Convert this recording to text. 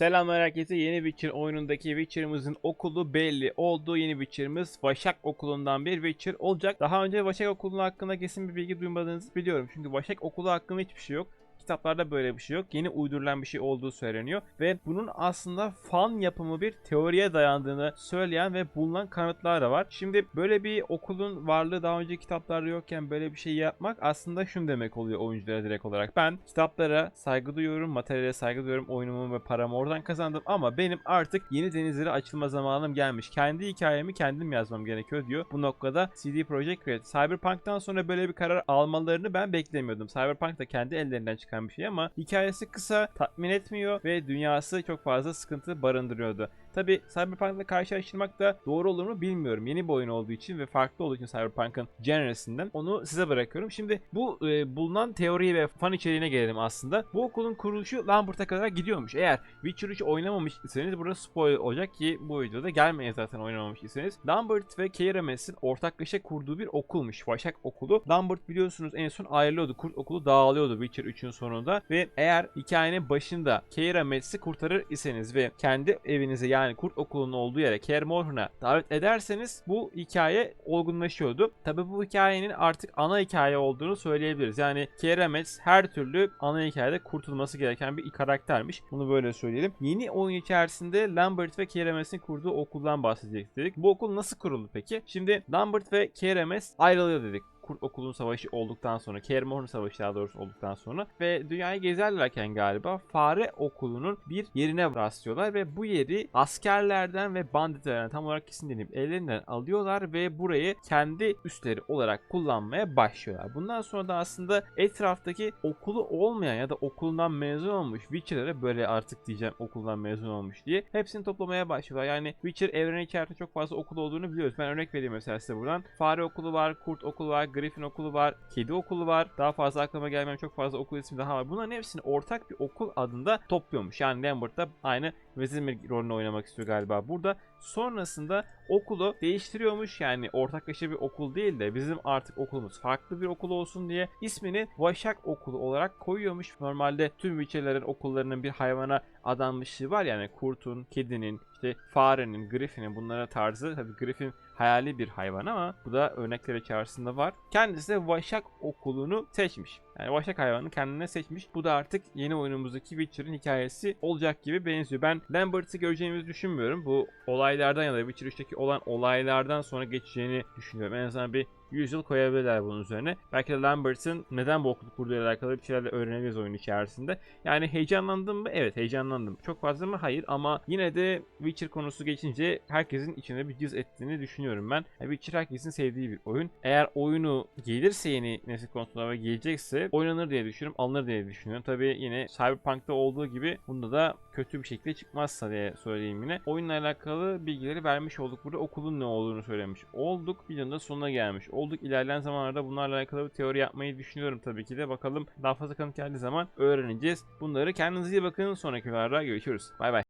Selamlar herkese. Yeni Witcher oyunundaki Witcher'ımızın okulu belli oldu. Yeni Witcher'ımız Vaşak Okulu'ndan bir Witcher olacak. Daha önce Vaşak Okulu hakkında kesin bir bilgi duymadığınızı biliyorum. Çünkü Vaşak Okulu hakkında hiçbir şey yok. Kitaplarda böyle bir şey yok. Yeni uydurulan bir şey olduğu söyleniyor. Ve bunun aslında fan yapımı bir teoriye dayandığını söyleyen ve bulunan kanıtlar da var. Şimdi böyle bir okulun varlığı daha önce kitaplarda yokken böyle bir şey yapmak aslında şunu demek oluyor oyunculara direkt olarak. Ben kitaplara saygı duyuyorum, materyale saygı duyuyorum, oyunumu ve paramı oradan kazandım ama benim artık yeni denizlere açılma zamanım gelmiş. Kendi hikayemi kendim yazmam gerekiyor diyor. Bu noktada CD Projekt Red Cyberpunk'tan sonra böyle bir karar almalarını ben beklemiyordum. Cyberpunk da kendi ellerinden çıkan bir şey ama hikayesi kısa, tatmin etmiyor ve dünyası çok fazla sıkıntı barındırıyordu. Tabi Cyberpunk'la karşılaştırmak da doğru olur mu bilmiyorum. Yeni bir oyun olduğu için ve farklı olduğu için Cyberpunk'ın genresinden onu size bırakıyorum. Şimdi bu e, bulunan teoriye ve fan içeriğine gelelim aslında. Bu okulun kuruluşu Lambert'a kadar gidiyormuş. Eğer Witcher 3 oynamamış iseniz burada spoiler olacak ki bu videoda gelmeyin zaten oynamamış iseniz. Lambert ve Keira ortaklaşa kurduğu bir okulmuş. Vaşak okulu. Lambert biliyorsunuz en son ayrılıyordu. Kurt okulu dağılıyordu Witcher 3'ün sonunda ve eğer hikayenin başında Keira Mess'i kurtarır iseniz ve kendi evinize yani kurt okulunun olduğu yere Kaer Morhen'a davet ederseniz bu hikaye olgunlaşıyordu. Tabi bu hikayenin artık ana hikaye olduğunu söyleyebiliriz. Yani Keira Metz her türlü ana hikayede kurtulması gereken bir karaktermiş. Bunu böyle söyleyelim. Yeni oyun içerisinde Lambert ve Keira Metz'in kurduğu okuldan bahsedecek dedik. Bu okul nasıl kuruldu peki? Şimdi Lambert ve Keira Metz ayrılıyor dedik. Kurt Okulu'nun savaşı olduktan sonra, Kermor'un savaşı daha doğrusu olduktan sonra ve dünyayı gezerlerken galiba Fare Okulu'nun bir yerine rastlıyorlar ve bu yeri askerlerden ve banditlerden tam olarak kesin deneyip ellerinden alıyorlar ve burayı kendi üstleri olarak kullanmaya başlıyorlar. Bundan sonra da aslında etraftaki okulu olmayan ya da okulundan mezun olmuş Witcher'lara böyle artık diyeceğim okuldan mezun olmuş diye hepsini toplamaya başlıyorlar. Yani Witcher evreni içerisinde çok fazla okul olduğunu biliyoruz. Ben örnek vereyim mesela size buradan. Fare okulu var, kurt okulu var, Griffin okulu var, kedi okulu var. Daha fazla aklıma gelmeyen çok fazla okul ismi daha var. Bunların hepsini ortak bir okul adında topluyormuş. Yani Lambert da aynı Vezimir rolünü oynamak istiyor galiba burada. Sonrasında okulu değiştiriyormuş yani ortaklaşa bir okul değil de bizim artık okulumuz farklı bir okul olsun diye ismini Vaşak Okulu olarak koyuyormuş. Normalde tüm Witcher'lerin okullarının bir hayvana adanmışlığı var yani kurtun, kedinin, işte farenin, griffinin bunlara tarzı. Tabii griffin hayali bir hayvan ama bu da örnekler içerisinde var. Kendisi de Vaşak Okulu'nu seçmiş. Yani Vaşak hayvanını kendine seçmiş. Bu da artık yeni oyunumuzdaki Witcher'ın hikayesi olacak gibi benziyor. Ben Lambert'ı göreceğimizi düşünmüyorum. Bu olaylardan ya da Witcher 3'teki olan olaylardan sonra geçeceğini düşünüyorum. En azından bir 100 yıl koyabilirler bunun üzerine. Belki de Lambert'ın neden bu okulu kurduğuyla alakalı bir şeyler öğrenebiliriz oyun içerisinde. Yani heyecanlandım mı? Evet heyecanlandım. Çok fazla mı? Hayır ama yine de Witcher konusu geçince herkesin içine bir cız ettiğini düşünüyorum ben. Yani Witcher herkesin sevdiği bir oyun. Eğer oyunu gelirse yeni nesil konsollara gelecekse oynanır diye düşünüyorum. Alınır diye düşünüyorum. Tabi yine Cyberpunk'ta olduğu gibi bunda da kötü bir şekilde çıkmazsa diye söyleyeyim yine. Oyunla alakalı bilgileri vermiş olduk. Burada okulun ne olduğunu söylemiş olduk. Videonun da sonuna gelmiş olduk. İlerleyen zamanlarda bunlarla alakalı bir teori yapmayı düşünüyorum tabii ki de. Bakalım daha fazla kanıt geldiği zaman öğreneceğiz. Bunları kendinize iyi bakın. Sonraki videolarda görüşürüz. Bay bay.